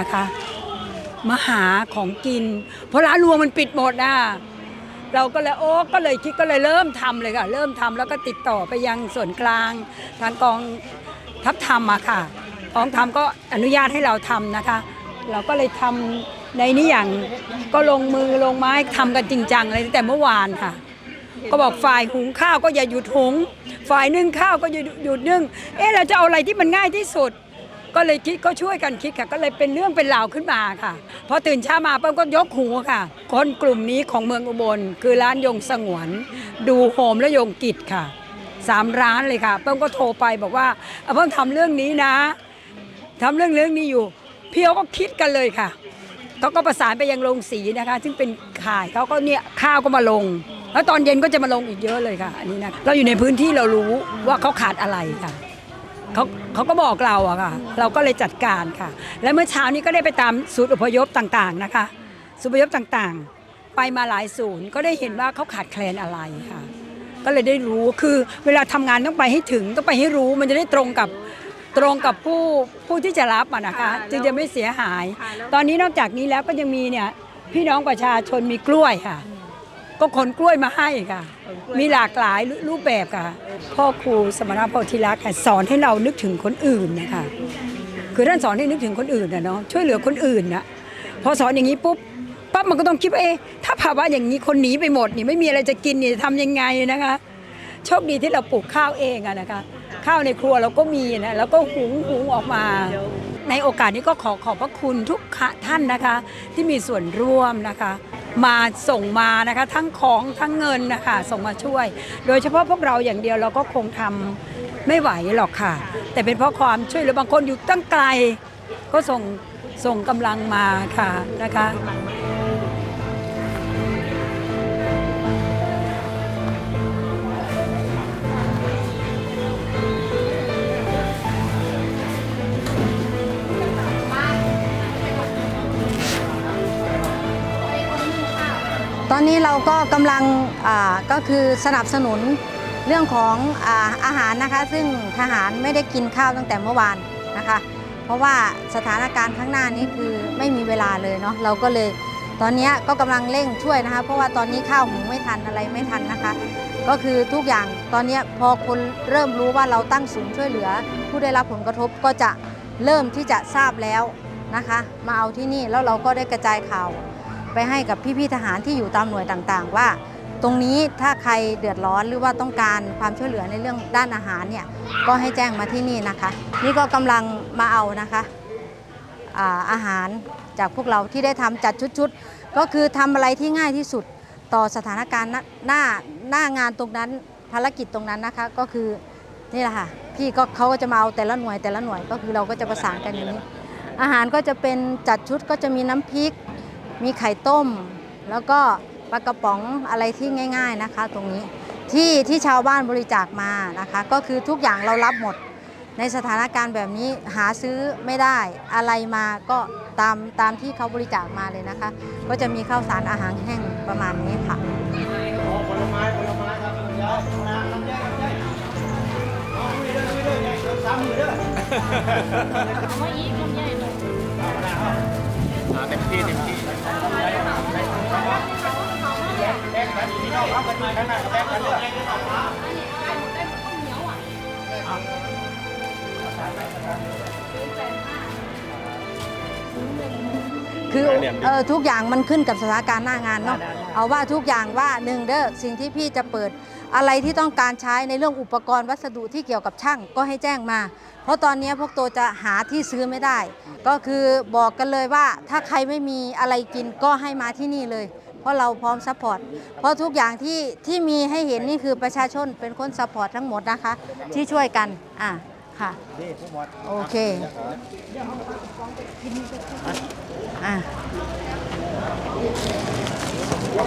นะคะ มาหาของกิน เพราะร้านรวงมันปิดหมดนะเราก็เลยโอ้ก็เลยคิดก็เลยเริ่มทำเลยค่ะ เริ่มทำแล้วก็ติดต่อไปยังส่วนกลางทางกองทัพธรรมมาค่ะกองทัพก็อนุญาตให้เราทำนะคะ เราก็เลยทำในนี้อย่างก็ลงมือลงไม้ทำกันจริงจังเลยตั้งแต่เมื่อวานค่ะ ก็บอกฝ่ายหุงข้าวก็อย่าหยุดหุง ฝ่ายนึ่งข้าวก็อย่าหยุดนึ่ง เอ๊ะเราจะเอาอะไรที่มันง่ายที่สุด ก็เลยคิดก็ช่วยกันคิดค่ะ ก็เลยเป็นเรื่องเป็นราวขึ้นมาค่ะพอตื่นเช้ามาป้าก็ยกหูค่ะ คนกลุ่มนี้ของเมืองอุบล คือร้านยงสงวน ดูโฮมและยงกิจค่ะสามร้านเลยค่ะ เปิ้มก็โทรไปบอกว่าเอาเพิ่มทำเรื่องนี้นะทำเรื่องเรื่องนี้อยู่เพี่เขาก็คิดกันเลยค่ะเขาก็ประสานไปยังโรงสีนะคะ ซึ่งเป็นขายเขาก็เนี่ยข้าวก็มาลง แล้วตอนเย็นก็จะมาลงอีกเยอะเลยค่ะ อันนี้นะเราอยู่ในพื้นที่เรารู้ว่าเขาขาดอะไรค่ะ เขาเขาก็บอกเราอะค่ะ เราก็เลยจัดการค่ะ และเมื่อเช้านี้ก็ได้ไปตามศูนย์อพยพต่างๆนะคะศูนย์อพยพต่างๆ ไปมาหลายศูนย์ก็ได้เห็นว่าเขาขาดแคลนอะไรค่ะ ก็เลยได้รู้คือเวลาทำงานต้องไปให้ถึงต้องไปให้รู้มันจะได้ตรงกับตรงกับผู้ผู้ที่จะรับอะนะคะ จึงจะไม่เสียหาย ตอนนี้นอกจากนี้แล้วก็ยังมีเนี่ยพี่น้องประชาชนมีกล้วยค่ะ ก็ขนกล้วยมาให้ค่ะ มีหลากหลายรูปแบบค่ะ พ่อครูสมณโพธิลักษณ์ค่ะสอนให้เรานึกถึงคนอื่นนะคะคือท่านสอนให้นึกถึงคนอื่นนะเนาะช่วยเหลือคนอื่นนะพอสอนอย่างนี้ปุ๊บปั๊บมันก็ต้องคิดว่าเอ๊ะถ้าภาวะอย่างนี้คนหนีไปหมดนี่ไม่มีอะไรจะกินนี่จะทำยังไงนะคะโชคดีที่เราปลูกข้าวเองอะนะคะข้าวในครัวเราก็มีนะแล้วก็หุงหุงออกมา ในโอกาสนี้ก็ขอขอบพระคุณทุกท่านนะคะ ที่มีส่วนร่วมนะคะ มาส่งมานะคะ ทั้งของทั้งเงินนะคะส่งมาช่วย โดยเฉพาะพวกเราอย่างเดียวเราก็คงทำไม่ไหวหรอกค่ะ แต่เป็นเพราะความช่วยเหลือบางคนอยู่ตั้งไกล ก็ส่งส่งกำลังมาค่ะนะคะ นี้เราก็กำลังก็คือสนับสนุนเรื่องของอาอาหารนะคะ ซึ่งทหารไม่ได้กินข้าวตั้งแต่เมื่อวานนะคะ เพราะว่าสถานการณ์ข้างหน้านี้คือไม่มีเวลาเลยเนาะเราก็เลยตอนนี้ก็กำลังเร่งช่วยนะคะ เพราะว่าตอนนี้ข้าวหุงไม่ทันอะไรไม่ทันนะคะ ก็คือทุกอย่างตอนนี้พอคนเริ่มรู้ว่าเราตั้งศูนย์ช่วยเหลือ ผู้ได้รับผลกระทบก็จะเริ่มที่จะทราบแล้วนะคะ มาเอาที่นี่แล้วเราก็ได้กระจายข่าว ไปให้กับพี่ๆทหารที่อยู่ตามหน่วยต่างๆ ว่า ตรงนี้ถ้าใครเดือดร้อนหรือว่าต้องการความช่วยเหลือในเรื่องด้านอาหารเนี่ยก็ให้แจ้งมาที่นี่นะคะ นี่ก็กำลังมาเอานะคะอาอาหารจากพวกเราที่ได้ทำจัดชุดๆ ก็คือทำอะไรที่ง่ายที่สุดต่อสถานการณ์หน้าหน้าหน้างานตรงนั้นภารกิจตรงนั้นนะคะก็คือนี่แหละค่ะพี่ก็เขาก็จะมาเอาแต่ละหน่วยแต่ละหน่วยก็คือเราก็จะประสานกันอย่างนี้ อาหารก็จะเป็นจัดชุดก็จะมีน้ำพริก มีไข่ต้ม แล้วก็ปลากระป๋องอะไรที่ง่าย ๆนะคะ ตรงนี้ที่ที่ชาวบ้านบริจาคมานะคะ ก็คือทุกอย่างเรารับหมด ในสถานการณ์แบบนี้หาซื้อไม่ได้อะไรมาก็ตามตามที่เขาบริจาคมาเลยนะคะ ก็จะมีข้าวสารอาหารแห้งประมาณนี้ค่ะเเต็มที่เต็มที่คือ เออทุกอย่างมันขึ้นกับสถานการณ์หน้างานเนาะเอาว่าทุกอย่างว่าหนึ่งเด้อสิ่งที่พี่จะเปิดอะไรที่ต้องการใช้ในเรื่องอุปกรณ์วัสดุที่เกี่ยวกับช่างก็ให้แจ้งมา เพราะตอนนี้พวกตัวจะหาที่ซื้อไม่ได้ ก็คือบอกกันเลยว่าถ้าใครไม่มีอะไรกินก็ให้มาที่นี่เลย เพราะเราพร้อมซัพพอร์ตเพราะทุกอย่างที่ที่มีให้เห็นนี่คือประชาชนเป็นคนซัพพอร์ตทั้งหมดนะคะ ที่ช่วยกันอะ ค่ะโอเค อะ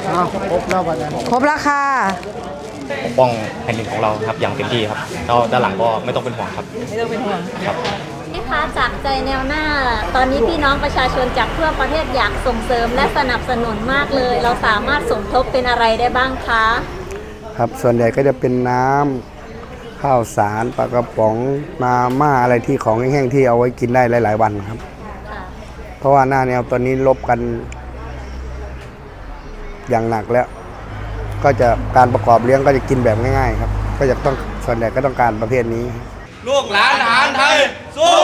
อ้าวครบแล้ววันนั้นครบแล้วค่ะ ปกป้องแผ่นดินของเราครับอย่างเต็มที่ครับแล้วด้านหลังก็ไม่ต้องเป็นห่วงครับ ไม่ต้องเป็นห่วง ครับพี่คะจากใจแนวหน้า ตอนนี้พี่น้องประชาชนจากทั่วประเทศอยากส่งเสริมและสนับสนุนมากเลย เราสามารถสมทบเป็นอะไรได้บ้างคะ ครับ ส่วนใหญ่ก็จะเป็นน้ำ ข้าวสารปลากระป๋องมาม่าอะไรที่ของแห้งๆที่เอาไว้กินได้หลาย ๆ วันครับค่ะเพราะว่าหน้าแนวตอนนี้ลบกัน อย่างหนักแล้ว ก็จะการประกอบเลี้ยงก็จะกินแบบง่าย ๆ ครับ ก็จะต้องส่วนใหญ่ก็ต้องการประเภทนี้ ลูกหลานทหารไทยสู้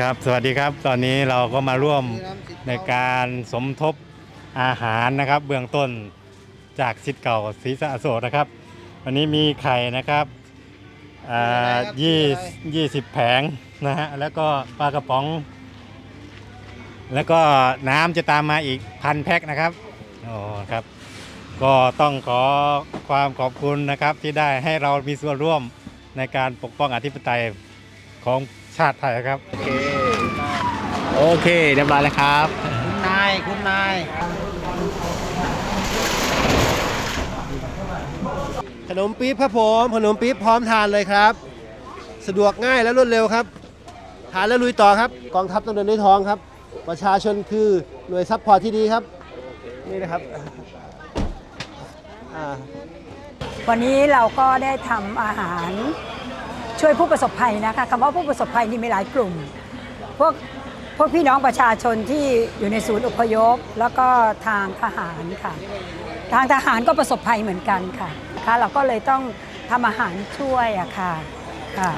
ครับ สวัสดีครับ ตอนนี้เราก็มาร่วมในการสมทบอาหารนะครับ เบื้องต้นจากสิทธิ์เก่าศรีสะอโศกนะครับ วันนี้มีไข่นะครับอ่ายี่ยี่สิบแผงนะฮะ แล้วก็ปลากระป๋อง แล้วก็น้ำจะตามมาอีกพันแพ็คนะครับอ๋อครับ ก็ต้องขอความขอบคุณนะครับที่ได้ให้เรามีส่วนร่วมในการปกป้องอธิปไตยของชาติไทยครับ โอเคเรียบร้อยแล้วครับ คุณนาย คุณนาย ขนมปี๊บครับผม ขนมปี๊บพร้อมทานเลยครับ สะดวกง่ายและรวดเร็วครับ ทานแล้วลุยต่อครับ กองทัพต้องเดินด้วยท้องครับ ประชาชนคือหน่วยซัพพอร์ตที่ดีครับ นี่นะครับอ่าวันนี้เราก็ได้ทำอาหารช่วยผู้ประสบภัยนะคะคำว่าผู้ประสบภัยนี่มีหลายกลุ่ม พวก พวกพี่น้องประชาชนที่อยู่ในศูนย์อพยพ แล้วก็ทางทหารค่ะ ทางทหารก็ประสบภัยเหมือนกันค่ะคะเราก็เลยต้องทำอาหารช่วยอะค่ะค่ะ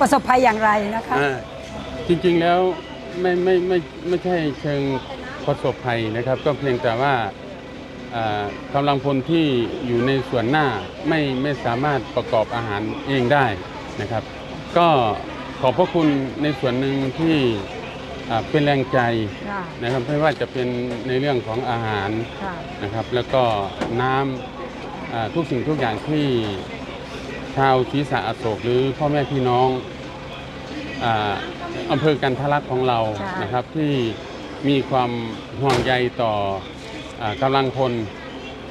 ประสบภัยอย่างไรนะคะ อ่าจริงๆแล้วไม่ไม่ไม่ไม่ใช่เชิงประสบภัยนะครับ ก็เพียงแต่ว่าอ่ากำลังพลที่อยู่ในส่วนหน้าไม่ไม่สามารถประกอบอาหารเองได้นะครับ ก็ขอบพระคุณในส่วนหนึ่งที่ อ่าเป็นแรงใจค่ะนะครับไม่ว่าจะเป็นในเรื่องของอาหารค่ะนะครับ แล้วก็น้ำอ่าทุกสิ่งทุกอย่างที่ชาวศรีสะอโศกหรือพ่อแม่พี่น้องอ่าอำเภอกันทะลักของเราใช่นะครับที่มีความห่วงใยต่ออากำลังพล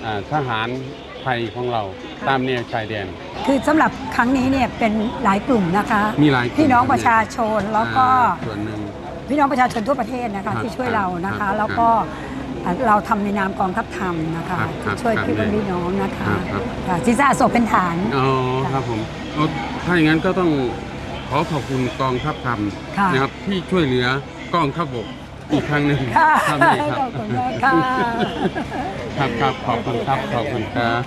อ่าทหารไทยของเราตามแนวชายแดน คือสำหรับครั้งนี้เนี่ยเป็นหลายกลุ่มนะคะ มีหลายกลุ่มพี่น้องประชาชนแล้วก็ อ่าส่วนหนึ่ง พี่น้องประชาชนทั่วประเทศนะครัคะบที่ช่วยเรานะครัคะบแล้วก็อ่าเราทำในนามกองทัพธรรมนะคะครับครับช่วยครับพี่พี่น้องนะคะครับครับค่ะศิษาโศกเป็นฐานอ๋อครับผมเอาถ้าอย่างนั้นก็ต้องขอขอบคุณกองทัพธรรมค่ะนะครับที่ช่วยเหลือกองทัพบกอีกครั้งหนึ่งค่ะครับนี่ครับขอบคุณมากค่ะครับครับขอบคุณครับขอบคุณครับ